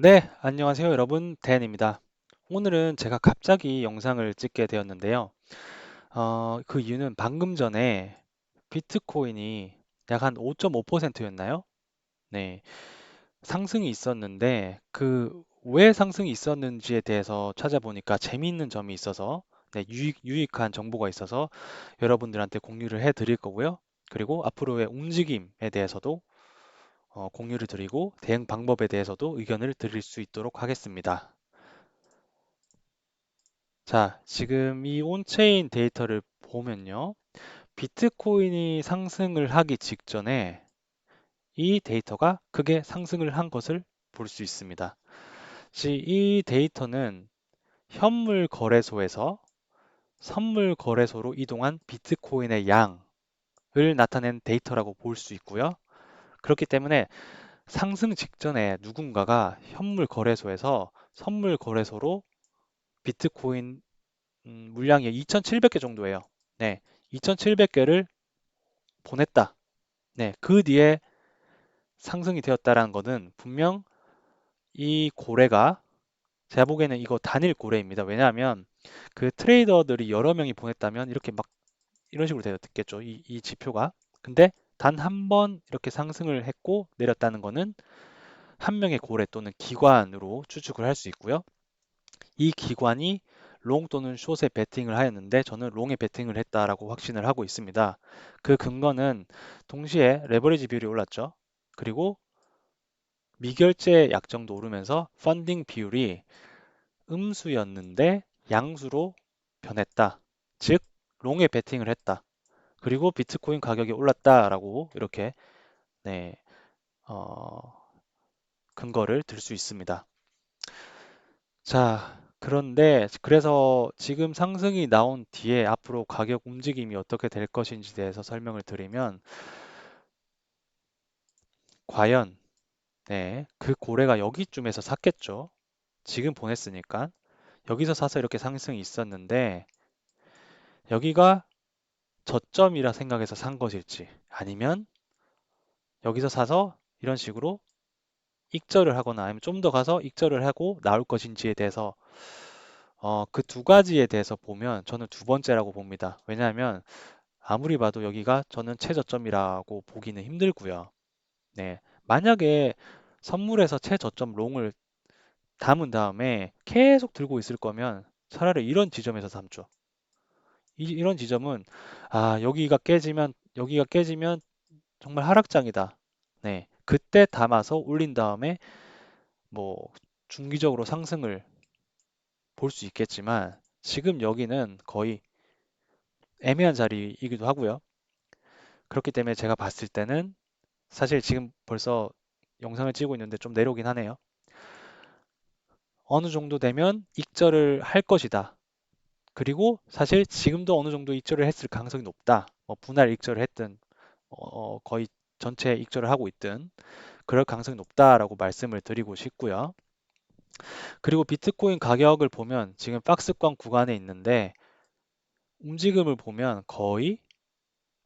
네, 안녕하세요, 여러분. 댄입니다. 오늘은 제가 갑자기 영상을 찍게 되었는데요. 어, 그 이유는 방금 전에 비트코인이 약 한 5.5%였나요? 네, 상승이 있었는데 그 왜 상승이 있었는지에 대해서 찾아보니까 재미있는 점이 있어서 네, 유익, 유익한 정보가 있어서 여러분들한테 공유를 해 드릴 거고요. 그리고 앞으로의 움직임에 대해서도 어, 공유를 드리고 대응 방법에 대해서도 의견을 드릴 수 있도록 하겠습니다. 자, 지금 이 온체인 데이터를 보면요. 비트코인이 상승을 하기 직전에 이 데이터가 크게 상승을 한 것을 볼 수 있습니다. 이 데이터는 현물 거래소에서 선물 거래소로 이동한 비트코인의 양을 나타낸 데이터라고 볼 수 있고요. 그렇기 때문에 상승 직전에 누군가가 현물 거래소에서 선물 거래소로 비트코인 음, 물량이 2,700개 정도예요. 네, 2,700개를 보냈다. 네, 그 뒤에 상승이 되었다라는 것은 분명 이 고래가 제가 보기에는 이거 단일 고래입니다. 왜냐하면 그 트레이더들이 여러 명이 보냈다면 이렇게 막 이런 식으로 되었겠죠. 이, 이 지표가. 근데 단 한 번 이렇게 상승을 했고 내렸다는 것은 한 명의 고래 또는 기관으로 추측을 할 수 있고요. 이 기관이 롱 또는 숏에 베팅을 하였는데 저는 롱에 베팅을 했다라고 확신을 하고 있습니다. 그 근거는 동시에 레버리지 비율이 올랐죠. 그리고 미결제 약정도 오르면서 펀딩 비율이 음수였는데 양수로 변했다. 즉 롱에 베팅을 했다. 그리고 비트코인 가격이 올랐다라고 이렇게 네, 어, 근거를 들 수 있습니다. 자, 그런데 그래서 지금 상승이 나온 뒤에 앞으로 가격 움직임이 어떻게 될 것인지 대해서 설명을 드리면 과연 네, 그 고래가 여기쯤에서 샀겠죠. 지금 보냈으니까 여기서 사서 이렇게 상승이 있었는데 여기가 저점이라 생각해서 산 것일지 아니면 여기서 사서 이런 식으로 익절을 하거나 아니면 좀 더 가서 익절을 하고 나올 것인지에 대해서 어, 그 두 가지에 대해서 보면 저는 두 번째라고 봅니다. 왜냐하면 아무리 봐도 여기가 저는 최저점이라고 보기는 힘들고요. 네. 만약에 선물에서 최저점 롱을 담은 다음에 계속 들고 있을 거면 차라리 이런 지점에서 담죠. 이, 이런 지점은 아, 여기가 깨지면 여기가 깨지면 정말 하락장이다. 네. 그때 담아서 올린 다음에 뭐 중기적으로 상승을 볼 수 있겠지만 지금 여기는 거의 애매한 자리이기도 하고요. 그렇기 때문에 제가 봤을 때는 사실 지금 벌써 영상을 찍고 있는데 좀 내려오긴 하네요. 어느 정도 되면 익절을 할 것이다. 그리고 사실 지금도 어느 정도 익절을 했을 가능성이 높다. 뭐 분할 익절을 했든 어, 거의 전체 익절을 하고 있든 그럴 가능성이 높다라고 말씀을 드리고 싶고요. 그리고 비트코인 가격을 보면 지금 박스권 구간에 있는데 움직임을 보면 거의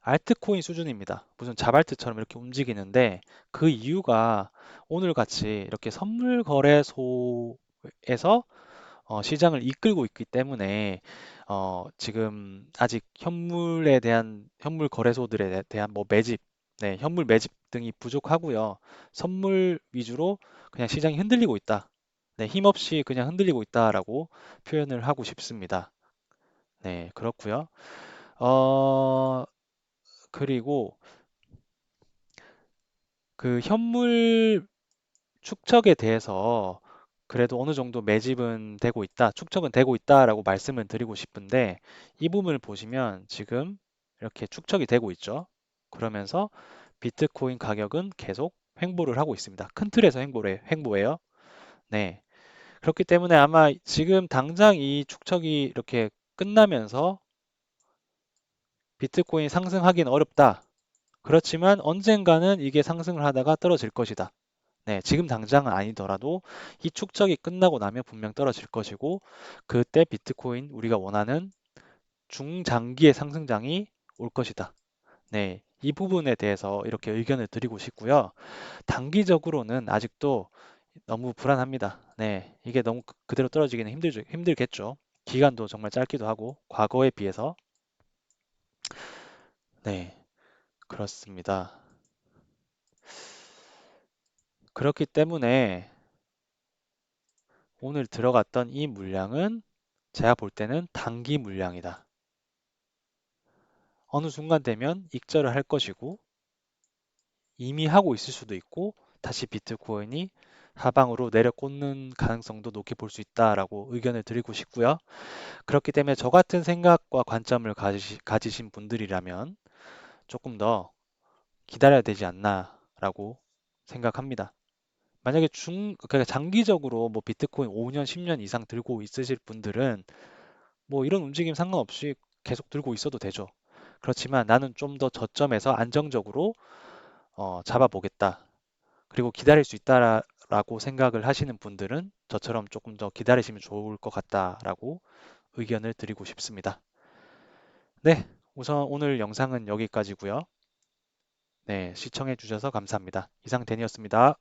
알트코인 수준입니다. 무슨 자발트처럼 이렇게 움직이는데 그 이유가 오늘 같이 이렇게 선물 거래소에서 어, 시장을 이끌고 있기 때문에 어, 지금 아직 현물에 대한 현물 거래소들에 대한 뭐 매집, 네, 현물 매집 등이 부족하고요. 선물 위주로 그냥 시장이 흔들리고 있다. 네, 힘없이 그냥 흔들리고 있다라고 표현을 하고 싶습니다. 네, 그렇고요. 어, 그리고 그 현물 축적에 대해서 그래도 어느 정도 매집은 되고 있다, 축적은 되고 있다라고 말씀을 드리고 싶은데 이 부분을 보시면 지금 이렇게 축적이 되고 있죠. 그러면서 비트코인 가격은 계속 횡보를 하고 있습니다. 큰 틀에서 횡보래, 횡보예요. 네. 그렇기 때문에 아마 지금 당장 이 축적이 이렇게 끝나면서 비트코인 상승하기는 어렵다. 그렇지만 언젠가는 이게 상승을 하다가 떨어질 것이다. 네, 지금 당장은 아니더라도 이 축적이 끝나고 나면 분명 떨어질 것이고 그때 비트코인 우리가 원하는 중장기의 상승장이 올 것이다. 네, 이 부분에 대해서 이렇게 의견을 드리고 싶고요. 단기적으로는 아직도 너무 불안합니다. 네, 이게 너무 그- 그대로 떨어지기는 힘들죠, 힘들겠죠. 기간도 정말 짧기도 하고 과거에 비해서 네, 그렇습니다. 그렇기 때문에 오늘 들어갔던 이 물량은 제가 볼 때는 단기 물량이다. 어느 순간 되면 익절을 할 것이고 이미 하고 있을 수도 있고 다시 비트코인이 하방으로 내려꽂는 가능성도 높게 볼 수 있다라고 의견을 드리고 싶고요. 그렇기 때문에 저 같은 생각과 관점을 가지신 분들이라면 조금 더 기다려야 되지 않나라고 생각합니다. 만약에 중, 그러니까 장기적으로 뭐 비트코인 5년, 10년 이상 들고 있으실 분들은 뭐 이런 움직임 상관없이 계속 들고 있어도 되죠. 그렇지만 나는 좀 더 저점에서 안정적으로 어, 잡아보겠다. 그리고 기다릴 수 있다라고 생각을 하시는 분들은 저처럼 조금 더 기다리시면 좋을 것 같다라고 의견을 드리고 싶습니다. 네, 우선 오늘 영상은 여기까지고요. 네, 시청해 주셔서 감사합니다. 이상 데니였습니다.